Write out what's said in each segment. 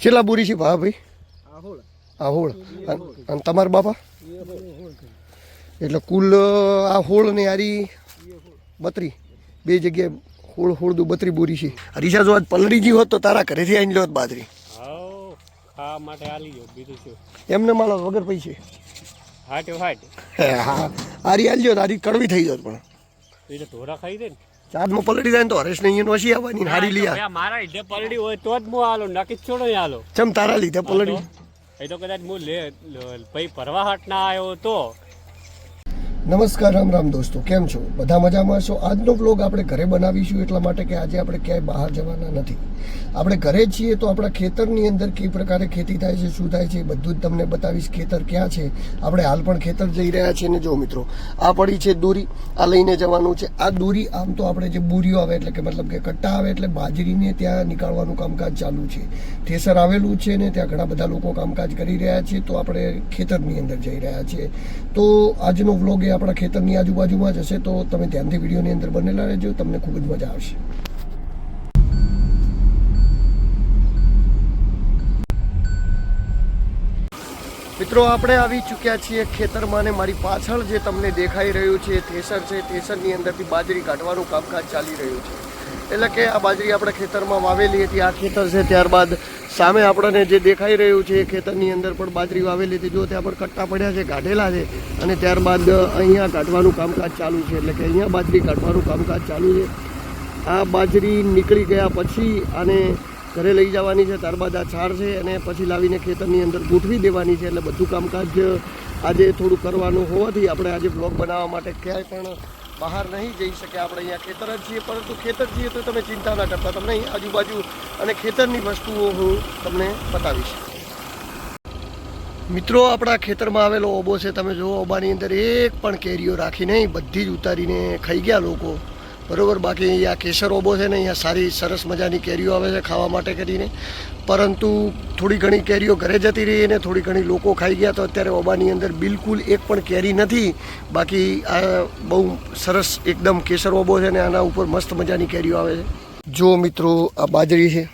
કેટલા બોરી છે ભા ભાઈ? આહોળ. આ હોળ અને તમારા બાપા? એટલે કુલ આ હોળ ને આરી બત્રી. બે જગ્યાએ હોળ હોળ દુ બત્રી બોરી છે. રીસા જો આજ ગઈ હોત તો તારા ઘરેથી આવીને લો બાજરી. હાવ ખાવા માટે આલી ગયો બીજું શું? એમને માલો વગર પૈસે. હાટે હાટ. હા આરી આલજો તારી કડવી થઈ જાત પણ. ઢોરા ખાઈ દે ને? ચાંદમાં પલળી જાય તો હરેશ ને અહીંયા નોશી આવવાની હારી લઈ મારા લીધે પલડી હોય તો જ હું આલો નક્કી જ છોડો આલો ચમ તારા લીધે પલડી એ તો કદાચ હું લે ભાઈ ફરવા હાટ ના આવ્યો તો નમસ્કાર, રામ રામ દોસ્તો, કેમ છો? બધા મજામાં છો? આજનો બ્લોગ આપણે ઘરે બનાવીશું એટલા માટે કે આજે આપણે ક્યાંય બહાર જવાના નથી. આપણે ઘરે છીએ તો આપણા ખેતરની અંદર કઈ પ્રકારે ખેતી થાય છે, શું થાય છે બધું જ તમને બતાવીશ. ખેતર ક્યાં છે? આપણે હાલ પણ ખેતર જઈ રહ્યા છીએ ને જો મિત્રો, આ પડી છે દોરી, આ લઈને જવાનું છે. આ દોરી આમ તો આપણે જે બુરીઓ આવે એટલે કે મતલબ કે કટ્ટા આવે એટલે બાજરીને ત્યાં નીકાળવાનું કામકાજ ચાલુ છે. ઠેસર આવેલું છે ને ત્યાં ઘણા બધા લોકો કામકાજ કરી રહ્યા છે તો આપણે ખેતરની અંદર જઈ રહ્યા છીએ. તો આજનો વ્લોગ આપણા ખેતરની આજુબાજુમાં જ હશે, તો તમે ધ્યાનથી વિડીયોની અંદર બનેલા રહેજો, તમને ખૂબ જ મજા આવશે. મિત્રો, આપણે આવી ચૂક્યા છીએ ખેતરમાં ને મારી પાછળ જે તમને દેખાઈ રહ્યું છે થેસર છે. થેસરની અંદરથી બાજરી કાઢવાનું કામકાજ ચાલી રહ્યું છે. એટલે કે આ બાજરી આપણે ખેતરમાં વાવેલી હતી, આ ખેતર છે ત્યારબાદ સામે આપણને જે દેખાઈ રહ્યું છે એ ખેતરની અંદર પણ બાજરી વાવેલી હતી. જો ત્યાં પણ કટ્ટા પડ્યા છે, કાઢેલા છે અને ત્યારબાદ અહીંયા કાઢવાનું કામકાજ ચાલુ છે. એટલે કે અહીંયા બાજરી કાઢવાનું કામકાજ ચાલુ છે. આ બાજરી નીકળી ગયા પછી આને ઘરે લઈ જવાની છે. ત્યારબાદ આ છાર છે અને પછી લાવીને ખેતરની અંદર ગોઠવી દેવાની છે. એટલે બધું કામકાજ આજે થોડું કરવાનું હોવાથી આપણે આજે બ્લોગ બનાવવા માટે ક્યાંય પણ બહાર નહીં જઈ શકે આપણે અહીંયા ખેતર જ છીએ પરંતુ ખેતર છીએ તો તમે ચિંતા ના કરતા, તમને અહીં આજુબાજુ અને ખેતરની વસ્તુઓ હું તમને બતાવીશ. મિત્રો, આપણા ખેતરમાં આવેલો ઓબો છે, તમે જુઓ, ઓબાની અંદર એક પણ કેરીઓ રાખી નહીં, બધી જ ઉતારીને ખાઈ ગયા લોકો. બરોબર, બાકી અહીંયા કેસર ઓબો છે ને, અહીંયા સારી સરસ મજાની કેરીઓ આવે છે ખાવા માટે કરીને. પરંતુ થોડી ઘણી કેરીઓ ઘરે જતી રહી અને થોડી ઘણી લોકો ખાઈ ગયા તો અત્યારે ઓબાની અંદર બિલકુલ એક પણ કેરી નથી. બાકી આ બહુ સરસ એકદમ કેસર ઓબો છે ને આના ઉપર મસ્ત મજાની કેરીઓ આવે છે. જો મિત્રો, આ બાજરી છે.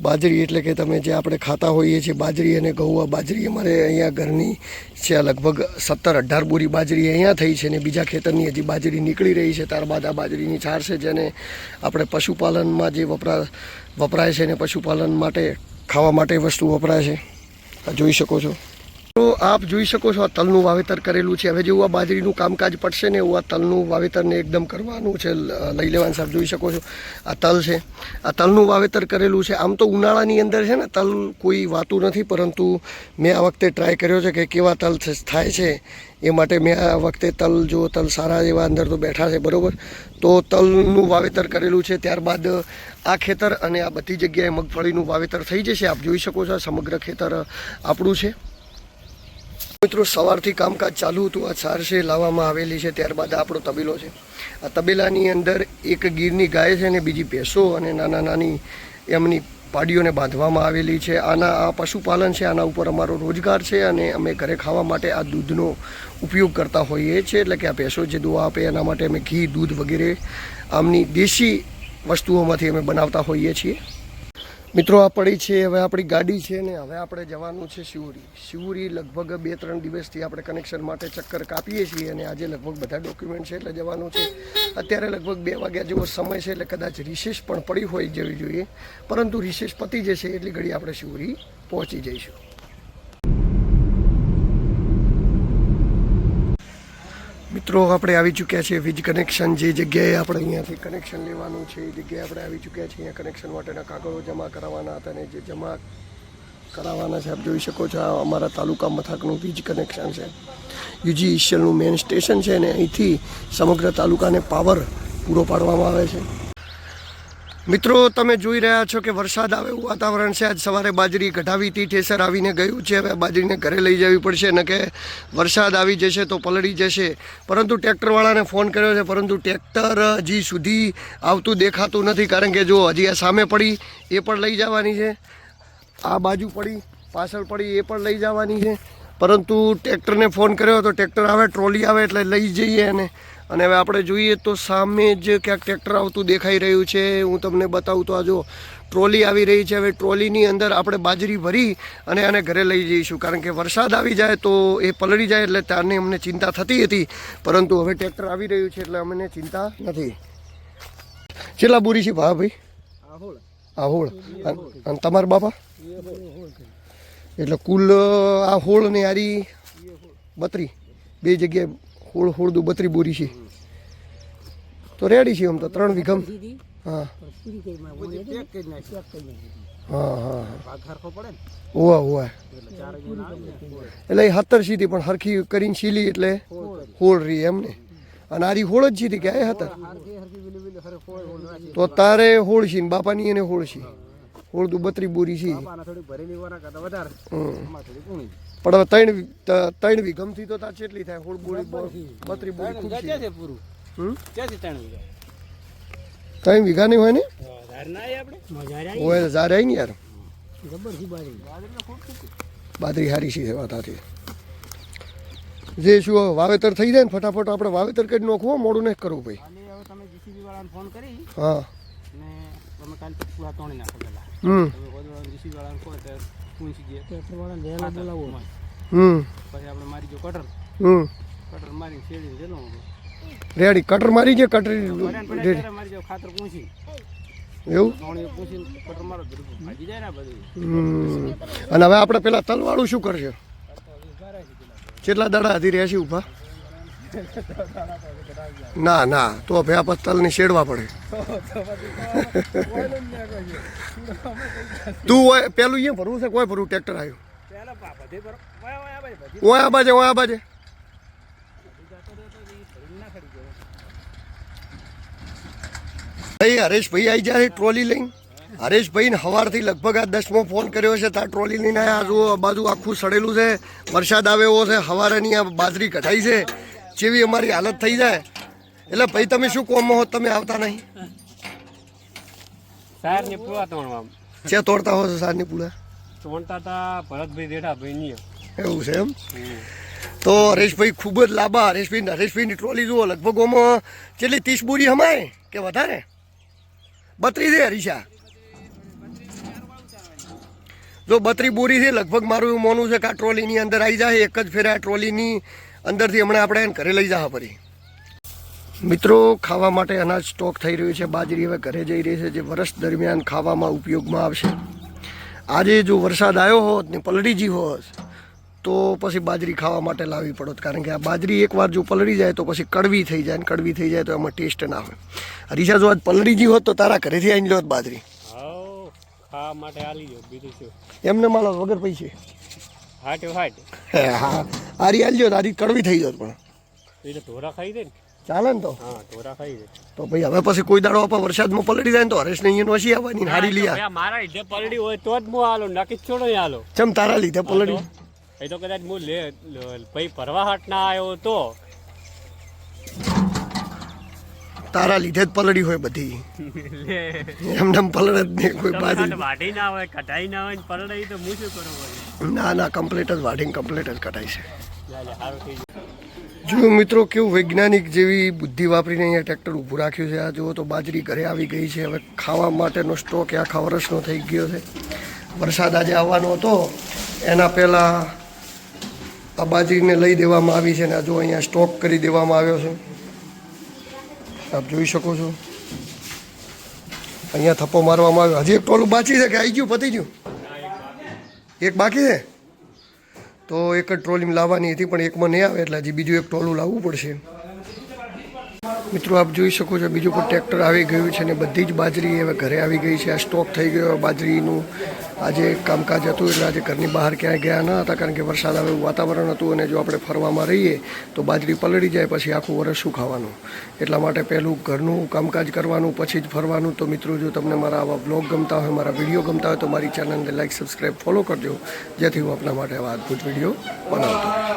બાજરી એટલે કે તમે જે આપણે ખાતા હોઈએ છીએ બાજરી અને ઘઉં આ બાજરી, અમારે અહીંયા ઘરની છે લગભગ સત્તર અઢાર બોરી બાજરી અહીંયા થઈ છે ને બીજા ખેતરની હજી બાજરી નીકળી રહી છે. ત્યારબાદ આ બાજરીની છાર છે જેને આપણે પશુપાલનમાં જે વપરા, વપરાય છે ને પશુપાલન માટે, ખાવા માટે વસ્તુ વપરાય છે. જોઈ શકો છો. તો આપ જોઈ શકો છો આ તલનું વાવેતર કરેલું છે. હવે જેવું આ બાજરીનું કામકાજ પડશે ને એવું આ તલનું વાવેતરને એકદમ કરવાનું છે લઈ લેવાનું સાહેબ જોઈ શકો છો. આ તલ છે. આ તલનું વાવેતર કરેલું છે. આમ તો ઉનાળાની અંદર છે ને તલ કોઈ વાતું નથી, પરંતુ મેં આ વખતે ટ્રાય કર્યો છે કે કેવા તલ થાય છે એ માટે મેં આ વખતે તલ જો તલ સારા એવા અંદર તો બેઠા છે, બરાબર? તો તલનું વાવેતર કરેલું છે. ત્યારબાદ આ ખેતર અને આ બધી જગ્યાએ મગફળીનું વાવેતર થઈ જશે. આપ જોઈ શકો છો સમગ્ર ખેતર આપણું છે. મિત્રો, સવારથી કામકાજ ચાલુ હતું. આ સાર લાવવામાં આવેલી છે. ત્યારબાદ આપણો તબેલો છે. આ તબેલાની અંદર એક ગીરની ગાય છે ને બીજી ભેંસો અને નાના નાની એમની પાડીઓને બાંધવામાં આવેલી છે. આના, આ પશુપાલન છે. આના ઉપર અમારો રોજગાર છે અને અમે ઘરે ખાવા માટે આ દૂધનો ઉપયોગ કરતા હોઈએ છીએ. એટલે કે આ ભેંસો જે દોવા આપે, એના માટે અમે ઘી, દૂધ વગેરે, આમની દેશી વસ્તુઓમાંથી અમે બનાવતા હોઈએ છીએ. મિત્રો, આ પડી છે, હવે આપણી ગાડી છે ને હવે આપણે જવાનું છે શિવરી. શિવરી લગભગ બે ત્રણ દિવસથી આપણે કનેક્શન માટે ચક્કર કાપીએ છીએ અને આજે લગભગ બધા ડોક્યુમેન્ટ છે એટલે જવાનું છે. અત્યારે લગભગ બે વાગ્યા જેવો સમય છે એટલે કદાચ રિશેષ પણ પડી હોય જેવી જોઈએ. પરંતુ રિસેસ પતી જશે એટલી ઘડી આપણે શિવરી પહોંચી જઈશું. મિત્રો, આપણે આવી ચૂક્યા છીએ વીજ કનેક્શન જે જગ્યાએ આપણે અહીંયાથી કનેક્શન લેવાનું છે, એ જગ્યાએ આપણે આવી ચૂક્યા છીએ. અહીંયા કનેક્શન માટેના કાગળો જમા કરાવવાના હતા અને જે જમા કરાવવાના છે, આપ જોઈ શકો છો, આ અમારા તાલુકા મથકનું વીજ કનેક્શન છે. યુજી ઈશ્વરનું મેઇન સ્ટેશન છે અને અહીંથી સમગ્ર તાલુકાને પાવર પૂરો પાડવામાં આવે છે. મિત્રો, તમે જોઈ રહ્યા છો કે વરસાદ આવે એવું વાતાવરણ છે. આજ સવારે બાજરી કઢાવી હતી, ઠેસર આવીને ગયું છે. હવે બાજરીને ઘરે લઈ જવી પડશે. ન કે વરસાદ આવી જશે તો પલળી જશે. પરંતુ ટ્રેક્ટરવાળાને ફોન કર્યો છે. પરંતુ ટ્રેક્ટર હજી સુધી આવતું દેખાતું નથી. કારણ કે જો હજી આ સામે પડી, એ પણ લઈ જવાની છે. આ બાજુ પડી, પાછળ પડી, એ પણ લઈ જવાની છે. પરંતુ ટ્રેક્ટરને ફોન કર્યો તો ટ્રેક્ટર આવે, ટ્રોલી આવે એટલે લઈ જઈએ અને અને હવે આપણે જોઈએ તો સામે જ ક્યાંક ટ્રેક્ટર આવતું દેખાઈ રહ્યું છે. હું તમને બતાવું તો આ જો ટ્રોલી આવી રહી છે. હવે ટ્રોલીની અંદર આપણે બાજરી ભરી અને આને ઘરે લઈ જઈશું. કારણ કે વરસાદ આવી જાય તો એ પલળી જાય એટલે ત્યારની અમને ચિંતા થતી હતી. પરંતુ હવે ટ્રેક્ટર આવી રહ્યું છે એટલે અમને ચિંતા નથી. કેટલા બોરી છે ભા ભાઈ? આ હોળ અન- અને તમારા બાપા? એટલે કુલ આ હોળ ને આરી બત્રી. બે જગ્યાએ હોળ હોળ દુ બત્રી બોરી છે. તો રેડી છે આમ તો ત્રણ વીઘમ હા. હા હા ઓવા ઓવા એટલે એ હતર સીધી પણ હરખી કરીને સીલી એટલે હોળ રહી એમને અને આરી હોળ જ સીધી કે આ હતર? તો તારે હોળ છે ને બાપાની એને હોળ છે. હોળ તું બત્રી બોરી છે. પણ હવે ત્રણ વી- ત- તો તાર કેટલી થાય. હોળ બોરી બત્રી બોરી ખૂબ છે. હમ? ત્રણ વીઘા? નહીં હોય ને હોય ઝાર આવી ને યાર. બાદરી હારી છે વાતાથી જે શું વાવેતર થઈ જાય ને ફટાફટ આપણે વાવેતર કરી નાખવું મોડું નહીં કરવું ભાઈ તમે જીસીબી વાળાને ફોન કરી હા. ને તમે કાલ તક પૂરા તોડી નાખો પેલા. હમ. હમ. પછી આપણે મારી જો કટર હમ. કટર મારી શેડીને જેલો રેડી. કટર મારી ગયો કટર ખાતર પૂછી એવું? કટર અને હવે આપણે પેલા તલવાળું શું કરશે? કેટલા દાડા હજી રહ્યા છે ઊભા? ના ના, તો ભે આપણે તલને શેડવા પડે. તું હોય, પેલું અહીંયા ભરવું છે, કોઈ ભરવું, ટ્રેક્ટર આવ્યું? ઓયા બાજે ઓયા બાજે. ભાઈ, હરેશભાઈ આવી જાય ટ્રોલી લઈને. હરેશભાઈને સવારથી લગભગ આ દસમો ફોન કર્યો છે ત્યાં ટ્રોલી લઈને આ બાજુ આખું સડેલું છે. વરસાદ આવે એવો છે સવારેની આ બાજરી કઢાઈ છે. જેવી અમારી હાલત થઈ જાય એટલે ભાઈ તમે શું કોમમાં હો તમે આવતા નહીં. સારની પૂળા તોડવા છે તોડતા હો છો સારની પૂળા તોડતા તા ભરતભાઈ દેઠા ભાઈ ની એવું છે એમ? તો હરેશભાઈ ખૂબ જ લાંબા હરેશભાઈ હરેશભાઈની ટ્રોલી જુઓ લગભગ ઓમાં કેટલી ત્રીસ બોરી હમાય કે વધારે? બત્રીસ છે હરીશા. જો બત્રી બોરી છે લગભગ મારું એવું માનવું છે કે આ ટ્રોલીની અંદર આવી જાય એક જ ફેરા ટ્રોલીની અંદરથી હમણાં આપણે એને ઘરે લઈ જવા ફરી. મિત્રો ખાવા માટે અનાજ સ્ટોક થઈ રહ્યું છે. બાજરી હવે ઘરે જઈ રહી છે જે વર્ષ દરમિયાન ખાવામાં ઉપયોગમાં આવશે. આજે જો વરસાદ આવ્યો હોત ને પલળીજી હોત તો પછી બાજરી ખાવા માટે લાવવી પડત. કારણ કે આ બાજરી એકવાર જો પલળી જાય તો પછી કડવી થઈ જાય ને કડવી થઈ જાય તો એમાં ટેસ્ટ ના હોય હરીશા જો આજ પલળીજી હોત તો તારા ઘરેથી આવીને લો બાજરી. એમને માલો વગર પૈસે. હાટ હાટ. હે, આરી આલજો આરી કડવી થઈ જત પણ. એટલે ઢોરા ખાઈ દે ને? ચાલે ને તો? હા ઢોરા ખાઈ દે. તો ભાઈ હવે પછી કોઈ દાડો આપા વરસાદમાં પલડી જાય ને તો હરેશને અહીંયા નોસી આવવાની હારી આ મારા લીધે પલડી હોય તો જ હું આલો નાખી છોડો હાલો ચમ તારા લીધે પલડી એ તો કદાચ હું લે ભાઈ ભરવા હાટ ના આવ્યો તો. તારા લીધે જ પલળી હોય બધી. એમને એમ પલળે જ નહીં કોઈ બાજરી વાઢી ના હોય કઢાઈ ના હોય ને પલડાઈ તો હું શું કરું ના ના કમ્પ્લીટ જ વાઢીને કમ્પ્લીટ જ કઢાઈ છે. જો મિત્રો કેવું વૈજ્ઞાનિક જેવી બુદ્ધિ વાપરીને અહીંયા ટ્રેક્ટર ઊભું રાખ્યું છે. આ જુઓ તો બાજરી ઘરે આવી ગઈ છે. હવે ખાવા માટેનો સ્ટોક આખા વર્ષનો થઈ ગયો છે. વરસાદ આજે આવવાનો હતો. એના પહેલાં આ બાજરીને લઈ દેવામાં આવી છે અને જો અહીંયા સ્ટોક કરી દેવામાં આવ્યો છે. આપ જોઈ શકો છો. અહીંયા થપ્પો મારવામાં આવ્યો. હજી એક ટોલું બાકી છે કે આવી ગયું, પતી ગયું? એક બાકી છે? તો એક જ ટ્રોલીમાં લાવવાની હતી, પણ એકમાં નહીં આવે, એટલે હજી બીજું એક ટોલું લાવવું પડશે. મિત્રો, આપ જોઈ શકો છો, બીજું પણ ટ્રેક્ટર આવી ગયું છે ને બધી જ બાજરી હવે ઘરે આવી ગઈ છે. આ સ્ટોક થઈ ગયો, બાજરીનું આજે કામકાજ હતું એટલે આજે ઘરની બહાર ક્યાંય ગયા ન હતા કારણ કે વરસાદ આવે વાતાવરણ હતું અને જો આપણે ફરવામાં રહીએ તો બાજરી પલળી જાય પછી આખું વરસ શું ખાવાનું? એટલા માટે પહેલું ઘરનું કામકાજ કરવાનું, પછી જ ફરવાનું. તો મિત્રો, જો તમને મારા આવા બ્લોગ ગમતા હોય, મારા વીડિયો ગમતા હોય તો મારી ચેનલને લાઇક સબસ્ક્રાઈબ ફોલો કરજો. જેથી હું આપના માટે આવા અદભુત વીડિયો બનાવતો